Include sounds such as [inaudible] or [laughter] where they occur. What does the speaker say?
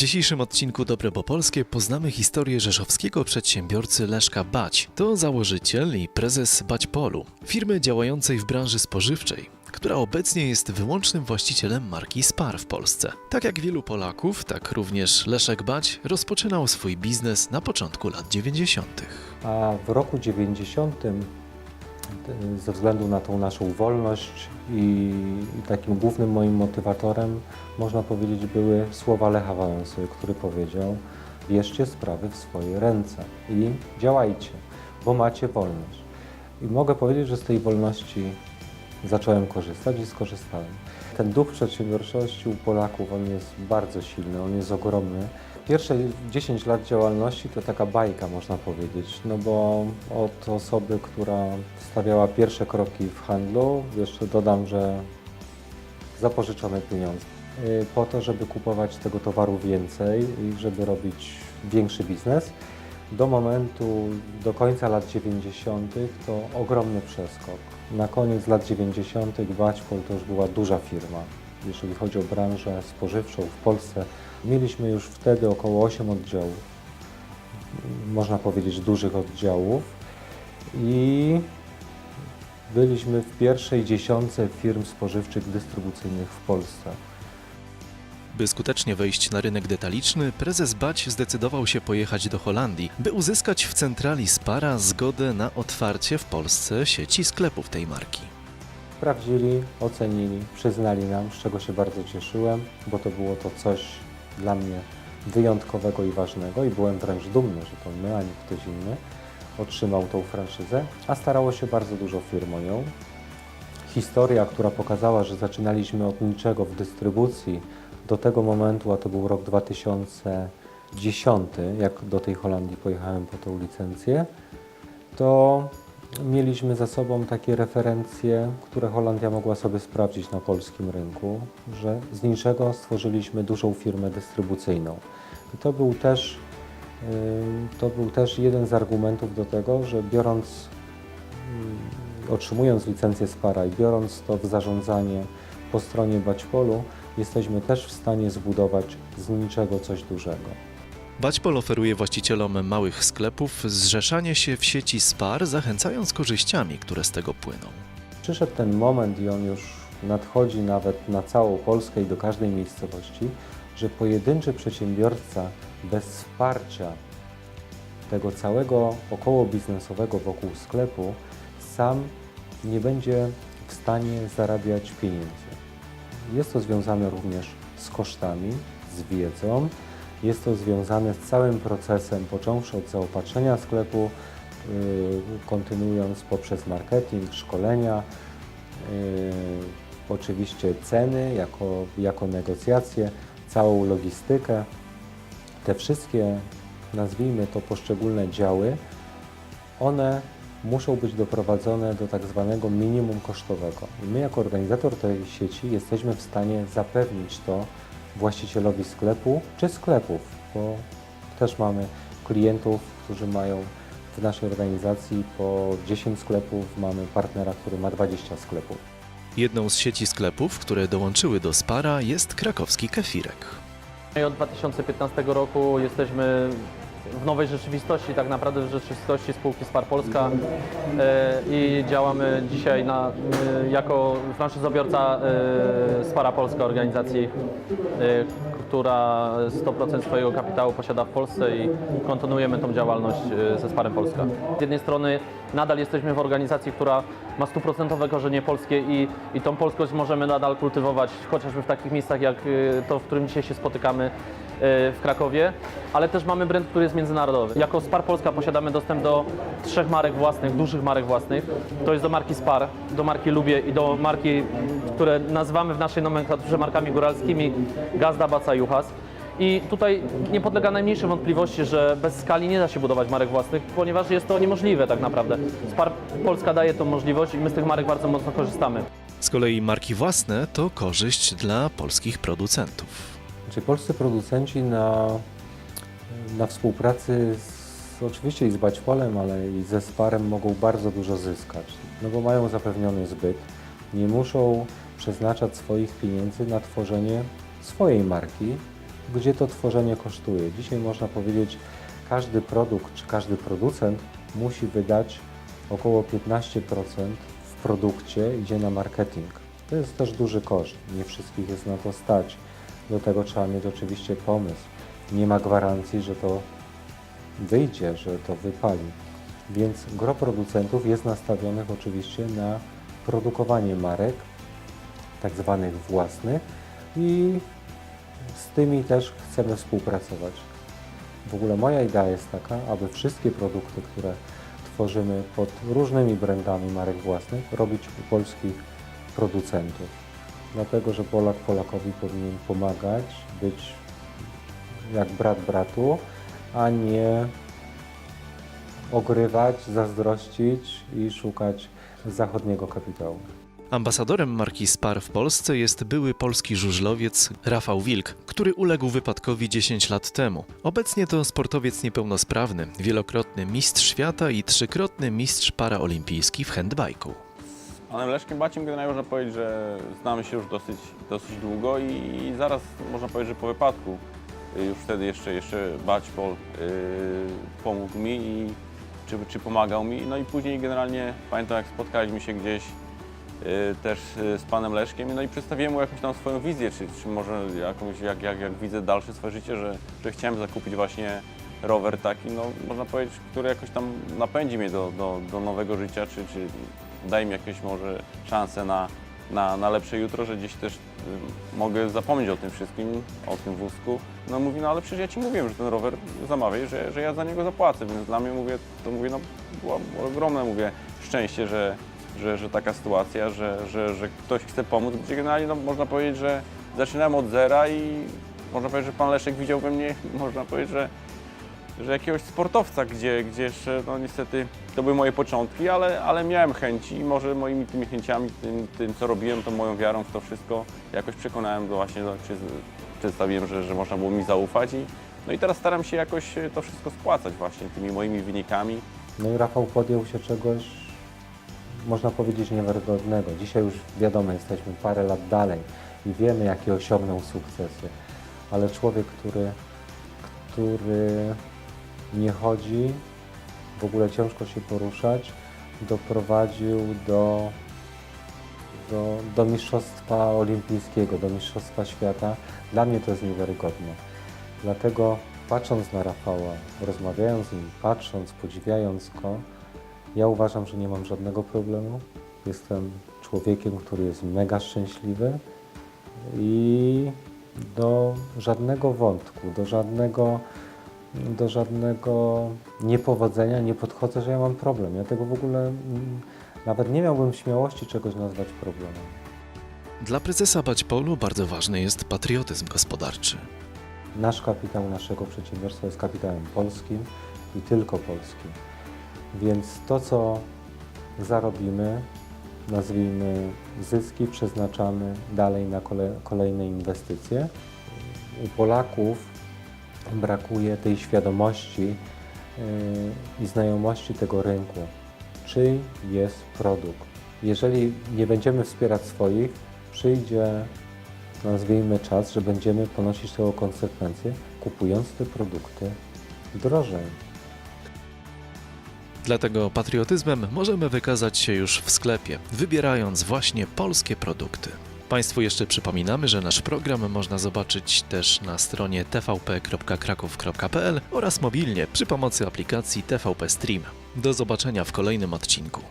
Dzisiejszym odcinku Dobre po Polskie poznamy historię rzeszowskiego przedsiębiorcy Leszka Bać. To założyciel i prezes Baćpolu, firmy działającej w branży spożywczej, która obecnie jest wyłącznym właścicielem marki Spar w Polsce. Tak jak wielu Polaków, tak również Leszek Bać rozpoczynał swój biznes na początku lat 90. A w roku 90 y, ze względu na tą naszą wolność i, i takim głównym moim motywatorem, można powiedzieć, były słowa Lecha Wałęsy, który powiedział bierzcie sprawy w swoje ręce i działajcie, bo macie wolność. I mogę powiedzieć, że z tej wolności zacząłem korzystać i skorzystałem. Ten duch przedsiębiorczości u Polaków, on jest bardzo silny, on jest ogromny. Pierwsze 10 lat działalności to taka bajka, można powiedzieć, no bo od osoby, która stawiała pierwsze kroki w handlu, jeszcze dodam, że zapożyczone pieniądze, y, po to, żeby kupować tego towaru więcej i żeby robić większy biznes, do momentu, do końca lat 90. to ogromny przeskok. Na koniec lat 90. Baćpol to już była duża firma, jeżeli chodzi o branżę spożywczą w Polsce. Mieliśmy już wtedy około 8 oddziałów, można powiedzieć dużych oddziałów i byliśmy w pierwszej dziesiątce firm spożywczych dystrybucyjnych w Polsce. By skutecznie wejść na rynek detaliczny, prezes Bać zdecydował się pojechać do Holandii, by uzyskać w centrali Spara zgodę na otwarcie w Polsce sieci sklepów tej marki. Sprawdzili, ocenili, przyznali nam, z czego się bardzo cieszyłem, bo to było to coś dla mnie wyjątkowego i ważnego i byłem wręcz dumny, że to my, a nie ktoś inny otrzymał tą franszyzę, a starało się bardzo dużo firm o nią. Historia, która pokazała, że zaczynaliśmy od niczego w dystrybucji do tego momentu, a to był rok 2010, jak do tej Holandii pojechałem po tą licencję, to mieliśmy za sobą takie referencje, które Holandia mogła sobie sprawdzić na polskim rynku, że z niczego stworzyliśmy dużą firmę dystrybucyjną. I to był też, y, to był też jeden z argumentów do tego, że biorąc, y, otrzymując licencję Spara i biorąc to w zarządzanie po stronie Baćpolu, jesteśmy też w stanie zbudować z niczego coś dużego. Baćpol oferuje właścicielom małych sklepów zrzeszanie się w sieci Spar, zachęcając korzyściami, które z tego płyną. Przyszedł ten moment i on już nadchodzi nawet na całą Polskę i do każdej miejscowości, że pojedynczy przedsiębiorca bez wsparcia tego całego około biznesowego wokół sklepu sam nie będzie w stanie zarabiać pieniędzy. Jest to związane również z kosztami, z wiedzą, jest to związane z całym procesem, począwszy od zaopatrzenia sklepu, yy, kontynuując poprzez marketing, szkolenia, yy, oczywiście ceny jako, jako negocjacje, całą logistykę. Te wszystkie, nazwijmy to poszczególne działy, one muszą być doprowadzone do tak zwanego minimum kosztowego. I my jako organizator tej sieci jesteśmy w stanie zapewnić to właścicielowi sklepu czy sklepów, bo też mamy klientów, którzy mają w naszej organizacji po 10 sklepów, mamy partnera, który ma 20 sklepów. Jedną z sieci sklepów, które dołączyły do Spara jest krakowski Kefirek. I od 2015 roku jesteśmy w nowej rzeczywistości, tak naprawdę w rzeczywistości spółki Spar Polska e, i działamy dzisiaj na, e, jako franszyzobiorca e, Spara Polska, organizacji, która 100% swojego kapitału posiada w Polsce i kontynuujemy tą działalność ze Sparem Polska. Z jednej strony nadal jesteśmy w organizacji, która ma stuprocentowe korzenie polskie i, i tą polskość możemy nadal kultywować chociażby w takich miejscach jak to, w którym dzisiaj się spotykamy w Krakowie, ale też mamy brand, który jest międzynarodowy. Jako Spar Polska posiadamy dostęp do trzech marek własnych, dużych marek własnych. To jest do marki Spar, do marki Lubię i do marki, które nazywamy w naszej nomenklaturze markami góralskimi Gazda, Baca Juchas. I tutaj nie podlega najmniejszej wątpliwości, że bez skali nie da się budować marek własnych, ponieważ jest to niemożliwe tak naprawdę. Spar Polska daje tą możliwość i my z tych marek bardzo mocno korzystamy. Z kolei marki własne to korzyść dla polskich producentów. Czyli polscy producenci na, na współpracy z, oczywiście i z Baćpolem, ale i ze Sparem mogą bardzo dużo zyskać, no bo mają zapewniony zbyt, nie muszą przeznaczać swoich pieniędzy na tworzenie swojej marki, gdzie to tworzenie kosztuje. Dzisiaj można powiedzieć, każdy produkt czy każdy producent musi wydać około 15% w produkcie idzie na marketing. To jest też duży koszt. Nie wszystkich jest na to stać. Do tego trzeba mieć oczywiście pomysł. Nie ma gwarancji, że to wyjdzie, że to wypali. Więc gro producentów jest nastawionych oczywiście na produkowanie marek, tak zwanych własnych i z tymi też chcemy współpracować. W ogóle moja idea jest taka, aby wszystkie produkty, które tworzymy pod różnymi brandami marek własnych, robić u polskich producentów. Dlatego, że Polak Polakowi powinien pomagać, być jak brat bratu, a nie ogrywać, zazdrościć i szukać zachodniego kapitału. Ambasadorem marki Spar w Polsce jest były polski żużlowiec Rafał Wilk, który uległ wypadkowi 10 lat temu. Obecnie to sportowiec niepełnosprawny, wielokrotny mistrz świata i trzykrotny mistrz paraolimpijski w handbajku. Panem Leszkiem Baciem generalnie można powiedzieć, że znamy się już dosyć, dosyć długo i zaraz można powiedzieć, że po wypadku y, już wtedy jeszcze, jeszcze Bać Pol yy, pomógł mi i czy, czy pomagał mi. No i później generalnie pamiętam jak spotkaliśmy się gdzieś yy, też yy, z panem Leszkiem no i przedstawiłem mu jakąś tam swoją wizję, czy, czy może jakąś, jak, jak, jak widzę dalsze swoje życie, że, że chciałem zakupić właśnie rower taki, no można powiedzieć, który jakoś tam napędzi mnie do, do, do nowego życia, czy, czy daje mi jakieś może szanse na, na, na lepsze jutro, że gdzieś też mogę zapomnieć o tym wszystkim, o tym wózku. No mówi, no ale przecież ja Ci mówiłem, że ten rower zamawiaj, że, że ja za niego zapłacę, więc dla mnie mówię, to mówię, no było ogromne, mówię, szczęście, że, że, że taka sytuacja, że, że, że ktoś chce pomóc, generalnie no, można powiedzieć, że zaczynałem od zera i można powiedzieć, że Pan Leszek widział we mnie, [laughs] można powiedzieć, że że jakiegoś sportowca, gdzie, gdzie jeszcze, no niestety, to były moje początki, ale, ale miałem chęci i może moimi tymi chęciami, tym, tym co robiłem, tą moją wiarą w to wszystko, jakoś przekonałem do właśnie, do, czy przedstawiłem, że, że można było mi zaufać i no i teraz staram się jakoś to wszystko spłacać właśnie tymi moimi wynikami. No i Rafał podjął się czegoś, można powiedzieć, niewiarygodnego. Dzisiaj już wiadomo, jesteśmy parę lat dalej i wiemy, jakie osiągnął sukcesy. Ale człowiek, który, który nie chodzi, w ogóle ciężko się poruszać, doprowadził do, do, do Mistrzostwa Olimpijskiego, do Mistrzostwa Świata. Dla mnie to jest niewiarygodne. Dlatego patrząc na Rafała, rozmawiając z nim, patrząc, podziwiając go, ja uważam, że nie mam żadnego problemu. Jestem człowiekiem, który jest mega szczęśliwy i do żadnego wątku, do żadnego, do żadnego niepowodzenia nie podchodzę, że ja mam problem. Ja tego w ogóle mm, nawet nie miałbym śmiałości czegoś nazwać problemem. Dla prezesa Baćpolu bardzo ważny jest patriotyzm gospodarczy. Nasz kapitał naszego przedsiębiorstwa jest kapitałem polskim i tylko polskim. Więc to, co zarobimy, nazwijmy zyski, przeznaczamy dalej na kole, kolejne inwestycje. U Polaków brakuje tej świadomości yy, i znajomości tego rynku, czyj jest produkt. Jeżeli nie będziemy wspierać swoich, przyjdzie nazwijmy czas, że będziemy ponosić tego konsekwencje, kupując te produkty drożej. Dlatego patriotyzmem możemy wykazać się już w sklepie, wybierając właśnie polskie produkty. Państwu jeszcze przypominamy, że nasz program można zobaczyć też na stronie tvp.kraków.pl oraz mobilnie przy pomocy aplikacji TVP Stream. Do zobaczenia w kolejnym odcinku.